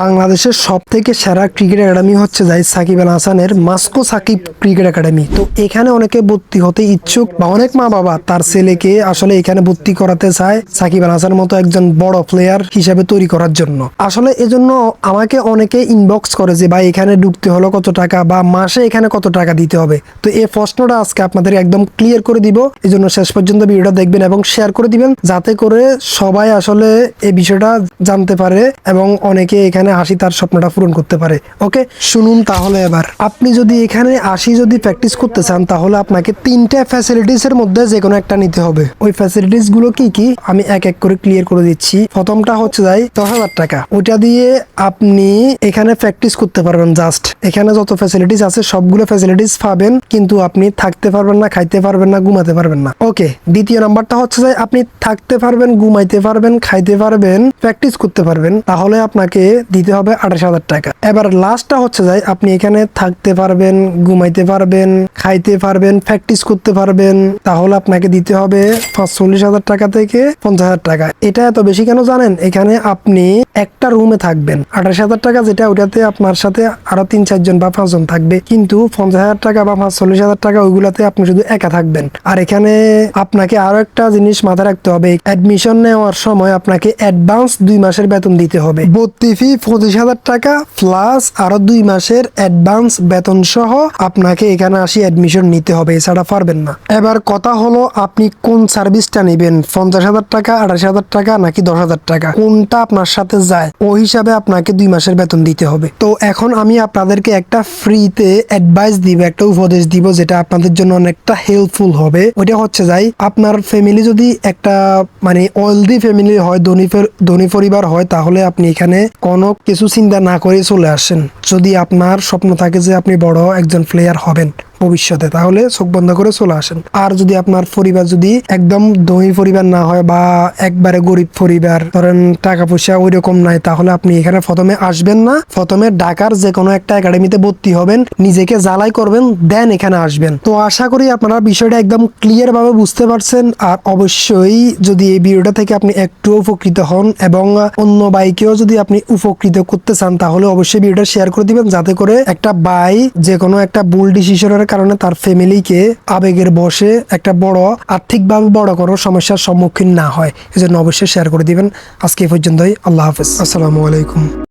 বাংলাদেশের সব থেকে সেরা ক্রিকেট একাডেমি হচ্ছে যাই সাকিব আল হাসানের মাস্কো সাকিব ক্রিকেট একাডেমি। তো এখানে অনেকে ভর্তি হতে ইচ্ছুক বা অনেক মা বাবা তার ছেলেকে আসলে এখানে ভর্তি করাতে চায় সাকিব আল হাসানের মতো একজন বড় প্লেয়ার হিসাবে তৈরি করার জন্য। আসলে এজন্য আমাকে অনেকে ইনবক্স করে যে, ভাই, এখানে ঢুকতে হলো কত টাকা বা মাসে এখানে কত টাকা দিতে হবে? তো এই প্রশ্নটা আজকে আপনাদের একদম ক্লিয়ার করে দিব। এই জন্য শেষ পর্যন্ত ভিডিওটা দেখবেন এবং শেয়ার করে দিবেন, যাতে করে সবাই আসলে এই বিষয়টা জানতে পারে এবং অনেকে এখানে আসি তার স্বপ্নটা পূরণ করতে পারে। ওকে? শুনুন তাহলে এবার। আপনি যদি এখানে আসি যদি প্র্যাকটিস করতে চান, তাহলে আপনাকে তিনটা ফ্যাসিলিটিস এর মধ্যে যে কোনো একটা নিতে হবে। ওই ফ্যাসিলিটিসগুলো কি কি? আমি এক এক করে ক্লিয়ার করে দিচ্ছি। প্রথমটা হচ্ছে যাই, দশ হাজার টাকা। ওটা দিয়ে আপনি এখানে প্র্যাকটিস করতে পারবেন জাস্ট এখানে যত ফ্যাসিলিটিস আছে, সবগুলো ফ্যাসিলিটিস পাবেন, কিন্তু আপনি থাকতে পারবেন না, খাইতে পারবেন না, ঘুমাতে পারবেন না। ওকে? দ্বিতীয় নাম্বারটা হচ্ছে যে আপনি থাকতে পারবেন, ঘুমাইতে পারবেন, খাইতে পারবেন প্র্যাকটিস করতে পারবেন। তাহলে আপনাকে দিতে হবে আঠাশ হাজার টাকা। এবার লাস্টটা হচ্ছে যাই আপনি এখানে থাকতে পারবেন, ঘুমাইতে পারবেন, খাইতে পারবেন প্র্যাকটিস করতে পারবেন। তাহলে আপনাকে দিতে হবে পাঁচচল্লিশ হাজার টাকা থেকে পঞ্চাশ হাজার টাকা। এটা এত বেশি কেন জানেন? এখানে আপনি একটা রুমে থাকবেন। আঠাশ হাজার টাকা যেটা, ওটাতে আপনার সাথে আরও তিন চারজন বা পাঁচজন থাকবে। কিন্তু পঞ্চাশ হাজার টাকা বা পাঁচচল্লিশ হাজার টাকা, ওইগুলাতে আপনি শুধু একা থাকবেন। আর এখানে আপনাকে আরও একটা জিনিস মাথায় রাখতে হবে অ্যাডমিশন নেওয়ার সময় আপনাকে অ্যাডভান্স দুই মাসের বেতন দিতে হবে। ভর্তি ফি পঁচিশ হাজার টাকা প্লাস আরও দুই মাসের অ্যাডভান্স বেতন সহ আপনাকে এখানে আসি অ্যাডমিশন নিতে হবে, এছাড়া পারবেন না। এবার কথা হলো আপনি কোন সার্ভিসটা নেবেন? পঞ্চাশ হাজার টাকা, আঠাশ হাজার টাকা নাকি দশ হাজার টাকা? কোনটা আপনার সাথে যায়, ওই হিসাবে আপনাকে দুই মাসের বেতন দিতে হবে। তো এখন আমি আপনাদেরকে একটা ফ্রিতে অ্যাডভাইস দিব, একটা উপদেশ দিব, যেটা আপনাদের জন্য অনেকটা হেল্পফুল হবে। ওইটা হচ্ছে যাই, আপনার ফ্যামিলি যদি একটা মানে ওয়েলদি ফ্যামিলি হয়, ধনী ধনী পরিবার হয়, তাহলে আপনি এখানে কোনো কিছু চিন্তা না করে চলে আসেন। যদি আপনার স্বপ্ন থাকে যে আপনি বড় একজন প্লেয়ার হবেন। ভবিষ্যতে, তাহলে চোখ বন্ধ করে চলে আসেন। আর যদি আপনার পরিবার যদি একদম ধনী পরিবার না হয় বা একবারে গরিব পরিবার, ধরেন টাকা পয়সা ওই রকম নাই, তাহলে আপনি এখানে প্রথমে আসবেন না। প্রথমে ঢাকার যে কোনো একটা একাডেমিতে ভর্তি হবেন, নিজেকে জ্বালাই করবেন, দেন এখানে আসবেন। তো আশা করি আপনারা বিষয়টা একদম ক্লিয়ার ভাবে বুঝতে পারছেন। আর অবশ্যই যদি এই ভিডিওটা থেকে আপনি একটু উপকৃত হন এবং অন্য বাইকেও যদি আপনি উপকৃত করতে চান, তাহলে অবশ্যই ভিডিওটা শেয়ার করে দিবেন। যাতে করে একটা বাই যে কোনো একটা ভুল ডিসিশনের কারণে তার ফ্যামিলিকে আবেগের বসে একটা বড় আর্থিকভাবে বড় কোনো সমস্যার সম্মুখীন না হয়। এজন্য অবশ্যই শেয়ার করে দিবেন। আজকে এই পর্যন্তই। আল্লাহ হাফেজ। আসসালামু আলাইকুম।